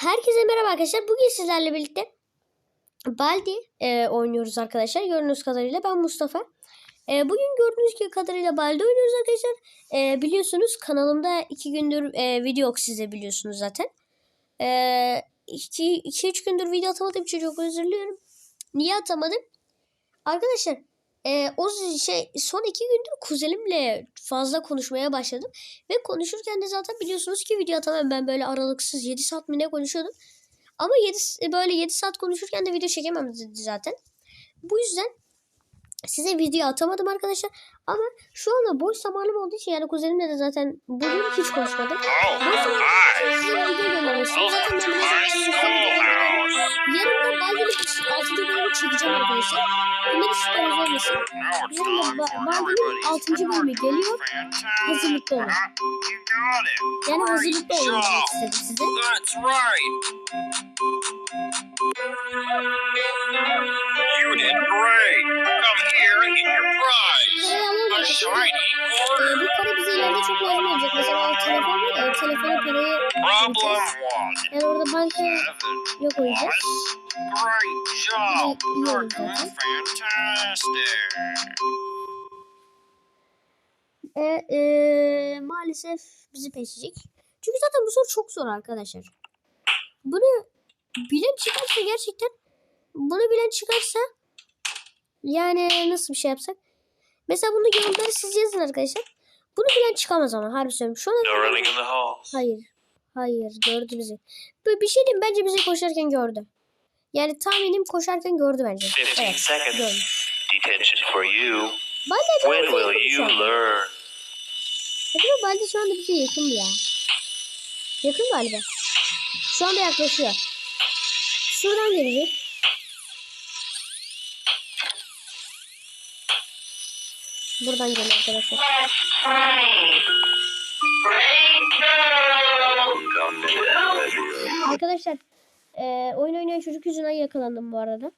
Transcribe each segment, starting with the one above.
Herkese merhaba arkadaşlar. Bugün sizlerle birlikte Baldi e, oynuyoruz arkadaşlar. Gördüğünüz kadarıyla ben Mustafa. E, bugün gördüğünüz kadarıyla Baldi oynuyoruz arkadaşlar. E, biliyorsunuz kanalımda iki gündür e, video yok size biliyorsunuz zaten. 2-3 gündür video atamadığım için çok özür diliyorum. Niye atamadım? Arkadaşlar e, o şey son iki gündür kuzenimle fazla konuşmaya başladım. Ve konuşurken de zaten biliyorsunuz ki video atamam. Ben böyle aralıksız 7 saat mi ne konuşuyordum. Ama 7, böyle 7 saat konuşurken de video çekemem zaten. Bu yüzden size video atamadım arkadaşlar. Ama şu anda boş zamanım olduğu için yani kuzenimle de zaten bugün hiç konuşmadım. Boş zamanım size video göndermek istiyorum. Zaten ben biraz 6. bölümü çekeceğim arkadaşlar. Bunlar şüpheniz olmasın. Yarın da ba Baldi'nin 6. bölümü geliyor. Hazırlıklı olun. Yani hazırlıklı olun istedim size. That's right. You did great. Ee, bu para bize ileride çok lazım olacak. Mesela telefon var ya, telefona parayı koyacağız. Yani orada banka Seven. yok koyacağız. Great job. iyi fantastic. E, e, maalesef bizi peşecek. Çünkü zaten bu soru çok zor arkadaşlar. Bunu bilen çıkarsa gerçekten bunu bilen çıkarsa yani nasıl bir şey yapsak? Mesela bunu yorumları siz yazın arkadaşlar. Bunu bilen çıkamaz ama harbi söylüyorum. Şu an hayır. Hayır gördü bizi. Böyle bir şey diyeyim bence bizi koşarken gördü. Yani tahminim koşarken gördü bence. 15 Evet, gördü. Detention for you. When will yakın şu you an. learn? Acaba Balde şu anda bize yakın mı ya? Yakın galiba. Şu anda yaklaşıyor. Şuradan gelecek. Buradan geliyor arkadaşlar. Arkadaşlar eee oyun oynayan çocuk yüzünden yakalandım bu arada.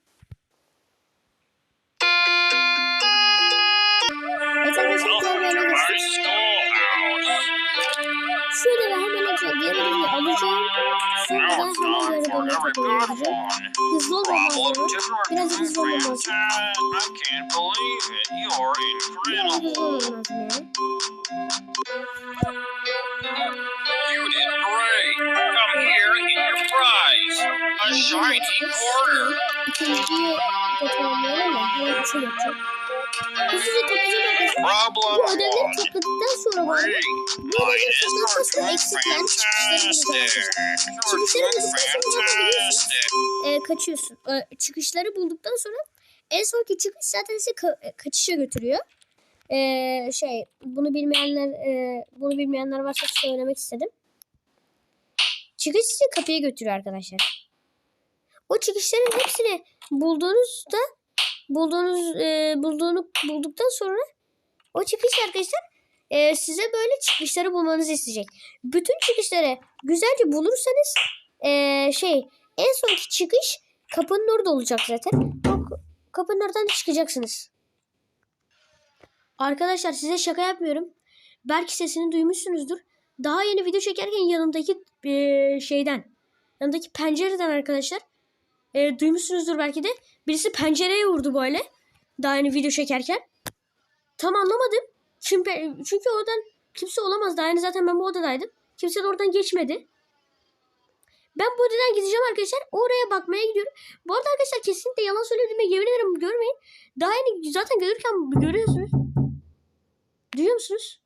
get rid of the other every good one. His. I can't believe it. You're incredible. You did great. Come here and get your prize. A shiny quarter. Can you get the Hızlıca toplayacağım arkadaşlar. Bu ödevleri topladıktan sonra bu Great. bu ödevleri topladıktan sonra doing eksiklerini çıkışları Çıkışları bulduktan sonra zaten biliyorsunuz fantastic. e, kaçıyorsun. E, çıkışları bulduktan sonra en sonki çıkış zaten sizi ka- e, kaçışa götürüyor. E, şey bunu bilmeyenler e, bunu bilmeyenler varsa söylemek istedim. Çıkış sizi kapıya götürüyor arkadaşlar. O çıkışların hepsini bulduğunuzda bulduğunuz e, bulduğunu bulduktan sonra o çıkış arkadaşlar e, size böyle çıkışları bulmanızı isteyecek. Bütün çıkışları güzelce bulursanız e, şey en sonki çıkış kapının orada olacak zaten. O kapının oradan çıkacaksınız. Arkadaşlar size şaka yapmıyorum. Belki sesini duymuşsunuzdur. Daha yeni video çekerken yanımdaki e, şeyden, yanımdaki pencereden arkadaşlar e, duymuşsunuzdur belki de. Birisi pencereye vurdu böyle. Daha yeni video çekerken. Tam anlamadım. Çünkü, çünkü oradan kimse olamaz. Daha yeni zaten ben bu odadaydım. Kimse de oradan geçmedi. Ben bu odadan gideceğim arkadaşlar. Oraya bakmaya gidiyorum. Bu arada arkadaşlar kesinlikle yalan söylediğime yemin ederim görmeyin. Daha yeni zaten görürken görüyorsunuz. Duyuyor musunuz?